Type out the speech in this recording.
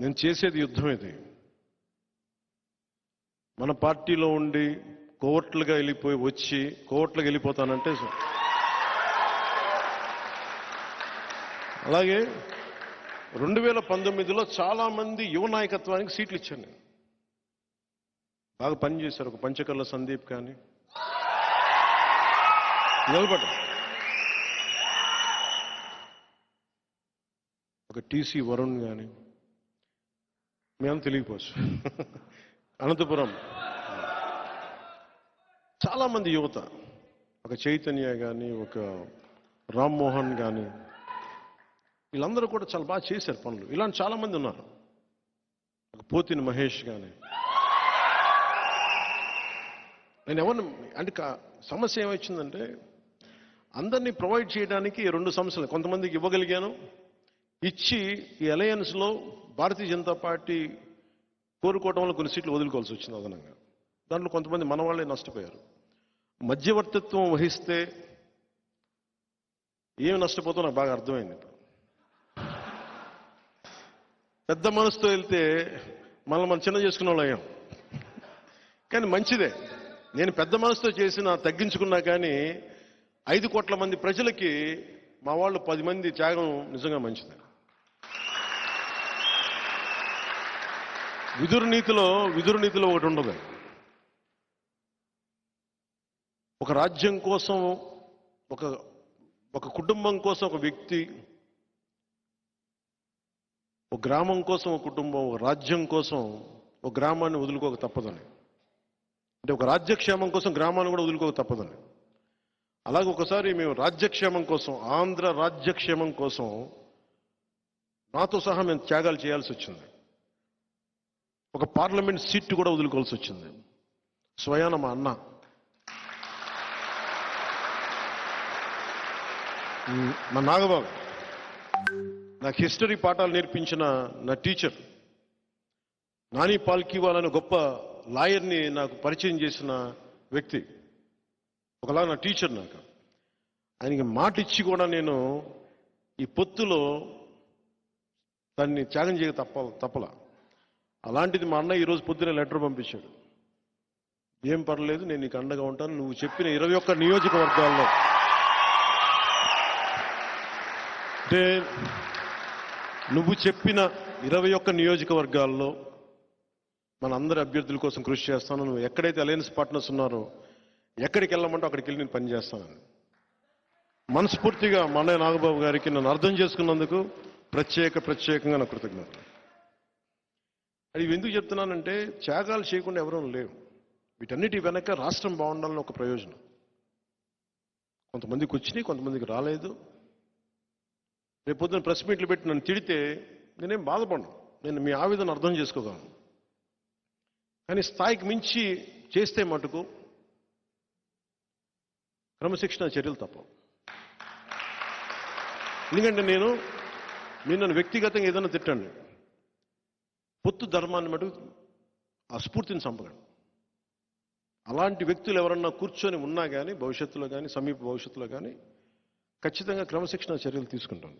నేను చేసేది యుద్ధం ఇది. మన పార్టీలో ఉండి కోవట్లుగా వెళ్ళిపోయి వచ్చి కోవట్లుగా వెళ్ళిపోతానంటే అలాగే రెండు వేల పంతొమ్మిదిలో చాలామంది యువ నాయకత్వానికి సీట్లు ఇచ్చాను నేను. బాగా పనిచేశారు ఒక పంచకర్ల సందీప్ కానీ. నిలబడ ఒక టీసీ వరుణ్ కానీ. మేము తెలియకపోవచ్చు అనంతపురం. చాలామంది యువత ఒక చైతన్య కానీ ఒక రామ్మోహన్ కానీ వీళ్ళందరూ కూడా చాలా బాగా చేశారు పనులు. ఇలాంటి చాలామంది ఉన్నారు. ఒక పోతిని మహేష్ కానీ నేను ఎవరిని అంటే సమస్య ఏమొచ్చిందంటే అందరినీ ప్రొవైడ్ చేయడానికి రెండు సమస్యలు కొంతమందికి ఇవ్వగలిగాను ఇచ్చి ఈ అలయన్స్లో భారతీయ జనతా పార్టీ కోరుకోవడం వల్ల కొన్ని సీట్లు వదులుకోవాల్సి వచ్చింది అదనంగా. దాంట్లో కొంతమంది మన వాళ్ళే నష్టపోయారు. మధ్యవర్తిత్వం వహిస్తే ఏమి నష్టపోతో నాకు బాగా అర్థమైంది పెద్ద మనసుతో వెళ్తే మనల్ని మనం చిన్న చేసుకున్న వాళ్ళు అయ్యాం. కానీ మంచిదే. నేను పెద్ద మనసుతో చేసిన తగ్గించుకున్నా కానీ ఐదు కోట్ల మంది ప్రజలకి మా వాళ్ళు పది మంది త్యాగం నిజంగా మంచిదే. విదురు నీతిలో విదురు నీతిలో ఒకటి ఉండదు. ఒక రాజ్యం కోసం ఒక ఒక కుటుంబం కోసం ఒక వ్యక్తి ఒక గ్రామం కోసం ఒక కుటుంబం ఒక రాజ్యం కోసం ఒక గ్రామాన్ని వదులుకోక తప్పదని. అంటే ఒక రాజ్యక్షేమం కోసం గ్రామాన్ని కూడా వదులుకోక తప్పదని. అలాగే ఒకసారి మేము రాజ్యక్షేమం కోసం ఆంధ్ర రాజ్యక్షేమం కోసం నాతో సహా మేము త్యాగాలు చేయాల్సి వచ్చింది. ఒక పార్లమెంట్ సీట్ కూడా వదులుకోవాల్సి వచ్చింది. స్వయాన మా అన్న. మా నాగబాబు. నాకు హిస్టరీ పాఠాలు నేర్పించిన నా టీచర్. నాని పాల్కివాల్ అనే గొప్ప లాయర్ని నాకు పరిచయం చేసిన వ్యక్తి. ఒకలా నా టీచర్ నాకు. ఆయనకి మాట ఇచ్చి కూడా నేను ఈ పొత్తులో దాన్ని త్యాగం చేయక తప్ప తప్పలా. అలాంటిది మా అన్న ఈరోజు పొద్దున లెటర్ పంపించాడు. ఏం పర్లేదు నేను నీకు అండగా ఉంటాను. నువ్వు చెప్పిన ఇరవై ఒక్క నియోజకవర్గాల్లో అంటే నువ్వు చెప్పిన ఇరవై ఒక్క నియోజకవర్గాల్లో మన అందరి అభ్యర్థుల కోసం కృషి చేస్తాను. నువ్వు ఎక్కడైతే అలయన్స్ పార్ట్నర్స్ ఉన్నారో ఎక్కడికి వెళ్ళమంటో అక్కడికి వెళ్ళి నేను పనిచేస్తానని మనస్ఫూర్తిగా మా నాగబాబు గారికి నన్ను అర్థం చేసుకున్నందుకు ప్రత్యేక ప్రత్యేకంగా నా కృతజ్ఞతలు. అది ఎందుకు చెప్తున్నానంటే త్యాగాలు చేయకుండా ఎవరూ లేవు వీటన్నిటి వెనక రాష్ట్రం బాగుండాలని ఒక ప్రయోజనం. కొంతమందికి వచ్చినాయి కొంతమందికి రాలేదు. రేపు పొద్దున ప్రెస్ మీట్లు పెట్టి నన్ను తిడితే నేనేం బాధపడను. నేను మీ ఆవేదన అర్థం చేసుకోగలను. కానీ స్థాయికి మించి చేస్తే మటుకు క్రమశిక్షణ చర్యలు తప్పవు. ఎందుకంటే నేను మీరు నన్ను వ్యక్తిగతంగా ఏదైనా తిట్టండి. పొత్తు ధర్మాన్ని మటుకు ఆ స్ఫూర్తిని చంపగలడు అలాంటి వ్యక్తులు ఎవరన్నా కూర్చొని ఉన్నా కానీ భవిష్యత్తులో కానీ సమీప భవిష్యత్తులో కానీ ఖచ్చితంగా క్రమశిక్షణ చర్యలు తీసుకుంటాను